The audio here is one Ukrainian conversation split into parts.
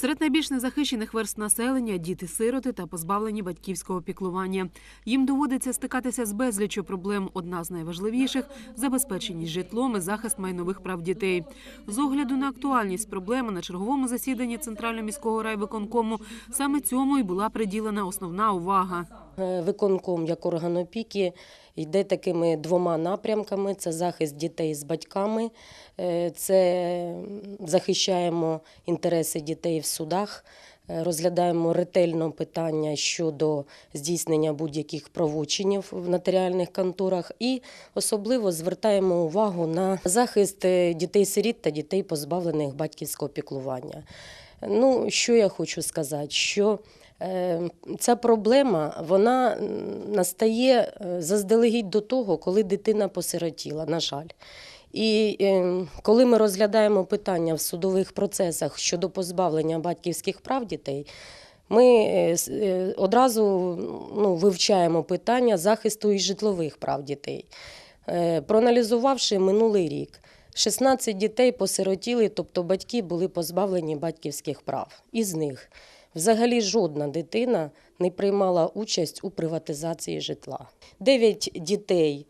Серед найбільш незахищених верст населення діти-сироти та позбавлені батьківського піклування. Їм доводиться стикатися з безліччю проблем. Одна з найважливіших забезпеченість житлом і захист майнових прав дітей. З огляду на актуальність проблеми на черговому засіданні Центрального міського райвиконкому саме цьому і була приділена основна увага. Е, Виконком як орган опіки йде такими двома напрямками: це захист дітей з батьками, е, це захищаємо інтереси дітей в судах. е, Розглядаємо ретельно питання щодо здійснення будь-яких правочинів в нотаріальних конторах і особливо звертаємо увагу на захист дітей-сиріт та дітей, позбавлених батьківського піклування. Ну, що я хочу сказати, що Ця проблема вона настає е, заздалегідь до того, коли дитина посиротіла, на жаль. І е, коли ми розглядаємо питання в судових процесах щодо позбавлення батьківських прав дітей, ми е, е, одразу ну, вивчаємо питання захисту і житлових прав дітей. Проаналізувавши минулий рік, 16 дітей посиротіли, тобто батьки були позбавлені батьківських прав. Із них взагалі жодна дитина не приймала участь у приватизації житла. Дев'ять дітей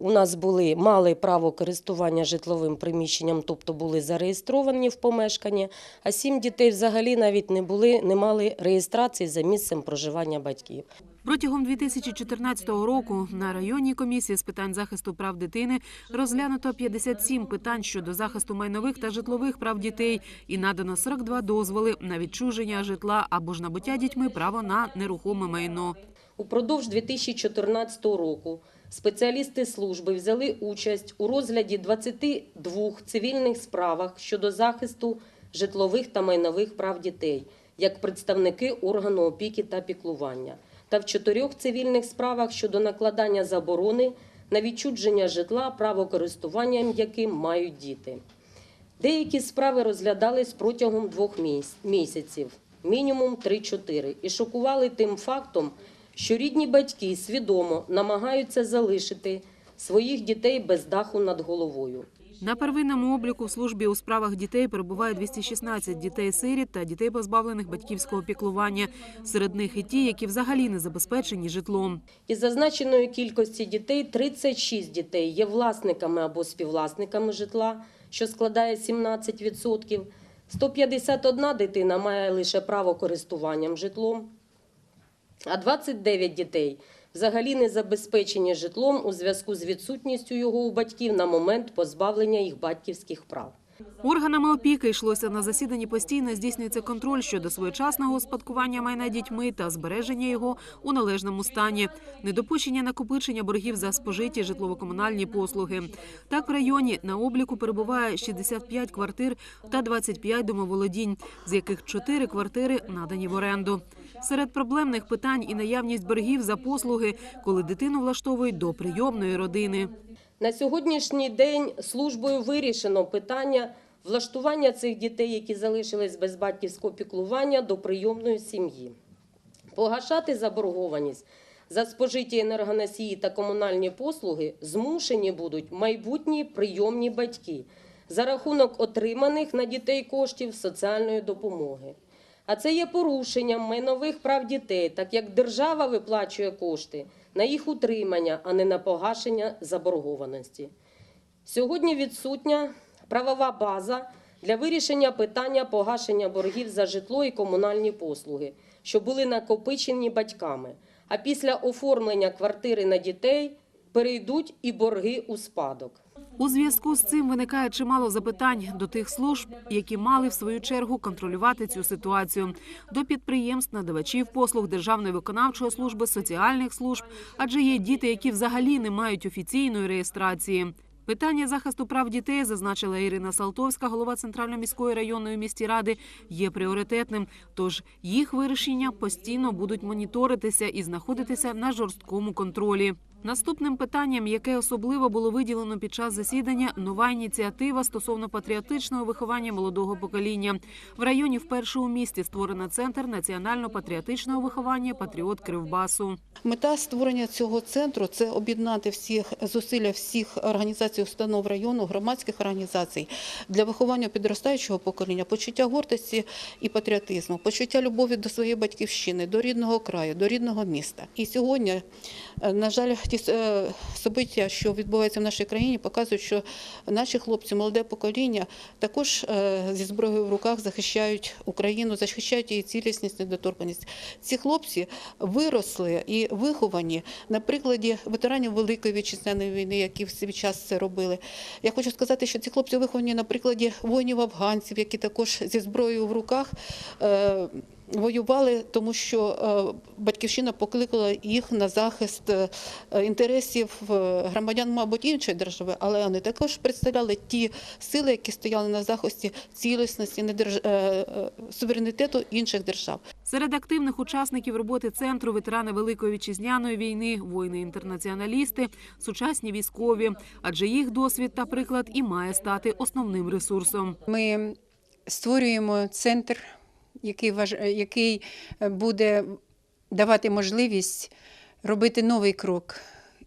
у нас були, мали право користування житловим приміщенням, тобто були зареєстровані в помешканні, а сім дітей взагалі навіть не, були, не мали реєстрації за місцем проживання батьків. Протягом 2014 року на районній комісії з питань захисту прав дитини розглянуто 57 питань щодо захисту майнових та житлових прав дітей і надано 42 дозволи на відчуження житла або ж набуття дітьми право на нерухоме майно. Упродовж 2014 року спеціалісти служби взяли участь у розгляді 22 цивільних справах щодо захисту житлових та майнових прав дітей як представники органу опіки та піклування, та в чотирьох цивільних справах щодо накладання заборони на відчудження житла, право користуванням яким мають діти. Деякі справи розглядались протягом двох місяців, мінімум 3-4, і шокували тим фактом, що рідні батьки свідомо намагаються залишити своїх дітей без даху над головою. На первинному обліку в службі у справах дітей перебуває 216 дітей-сиріт та дітей, позбавлених батьківського піклування. Серед них і ті, які взагалі не забезпечені житлом. Із зазначеної кількості дітей 36 дітей є власниками або співвласниками житла, що складає 17%. 151 дитина має лише право користуванням житлом, а 29 дітей взагалі не забезпечені житлом у зв'язку з відсутністю його у батьків на момент позбавлення їх батьківських прав. Органами опіки йшлося на засіданні постійно здійснюється контроль щодо своєчасного успадкування майна дітьми та збереження його у належному стані, недопущення накопичення боргів за спожиті житлово-комунальні послуги. Так, в районі на обліку перебуває 65 квартир та 25 домоволодінь, з яких 4 квартири надані в оренду. Серед проблемних питань і наявність боргів за послуги, коли дитину влаштовують до прийомної родини. На сьогоднішній день службою вирішено питання влаштування цих дітей, які залишились без батьківського піклування, до прийомної сім'ї. Погашати заборгованість за спожиті енергоносії та комунальні послуги змушені будуть майбутні прийомні батьки за рахунок отриманих на дітей коштів соціальної допомоги. А це є порушенням майнових прав дітей, так як держава виплачує кошти на їх утримання, а не на погашення заборгованості. Сьогодні відсутня правова база для вирішення питання погашення боргів за житло і комунальні послуги, що були накопичені батьками. А після оформлення квартири на дітей перейдуть і борги у спадок. У зв'язку з цим виникає чимало запитань до тих служб, які мали в свою чергу контролювати цю ситуацію, до підприємств, надавачів послуг Державної виконавчої служби, соціальних служб, адже є діти, які взагалі не мають офіційної реєстрації. Питання захисту прав дітей, зазначила Ірина Салтовська, голова Центральної міської районної міській ради, є пріоритетним. Тож їх вирішення постійно будуть моніторитися і знаходитися на жорсткому контролі. Наступним питанням, яке особливо було виділено під час засідання, нова ініціатива стосовно патріотичного виховання молодого покоління. В районі вперше у місті створено центр національно-патріотичного виховання Патріот Кривбасу. Мета створення цього центру це об'єднати всіх зусилля всіх організацій, установ району, громадських організацій для виховання підростаючого покоління, почуття гордості і патріотизму, почуття любові до своєї батьківщини, до рідного краю, до рідного міста. І сьогодні, е, на жаль, ті е, собиття, що відбуваються в нашій країні, показують, що наші хлопці, молоде покоління, також е, зі зброєю в руках захищають Україну, захищають її цілісність, недоторканність. Ці хлопці виросли і виховані на прикладі ветеранів Великої вітчизняної війни, які в свій час це робили. Я хочу сказати, що ці хлопці виховані на прикладі воїнів-афганців, які також зі зброєю в руках. Воювали, тому що е, батьківщина покликала їх на захист е, інтересів е, громадян, мабуть, іншої держави, але вони також представляли ті сили, які стояли на захисті цілісності недерж- суверенітету інших держав. Серед активних учасників роботи центру ветерани Великої вітчизняної війни, воїни-інтернаціоналісти, сучасні військові, адже їх досвід та приклад і має стати основним ресурсом. Ми створюємо центр, який, важ... який е, буде давати можливість робити новий крок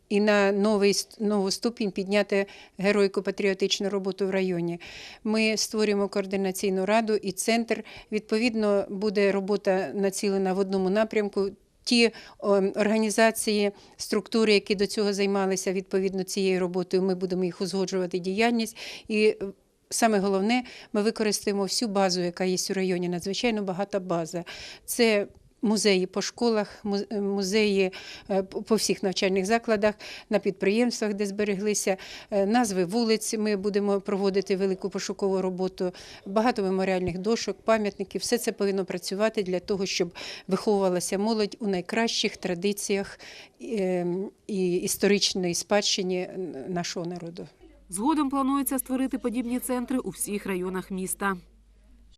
і на новий, нову ступінь підняти геройко-патріотичну роботу в районі. Ми створюємо координаційну раду і центр. Відповідно, буде робота націлена в одному напрямку. Ті організації, структури, які до цього займалися відповідно цією роботою, ми будемо їх узгоджувати діяльність. І е, саме головне, ми використаємо всю базу, яка є у районі. Надзвичайно багата база. Це музеї по школах, музеї е, по всіх навчальних закладах, на підприємствах, де збереглися е, назви вулиць. Ми будемо проводити велику пошукову роботу, багато меморіальних дошок, пам'ятників. Все це повинно працювати для того, щоб виховувалася молодь у найкращих традиціях е, і історичної спадщині нашого народу. Згодом планується створити подібні центри у всіх районах міста.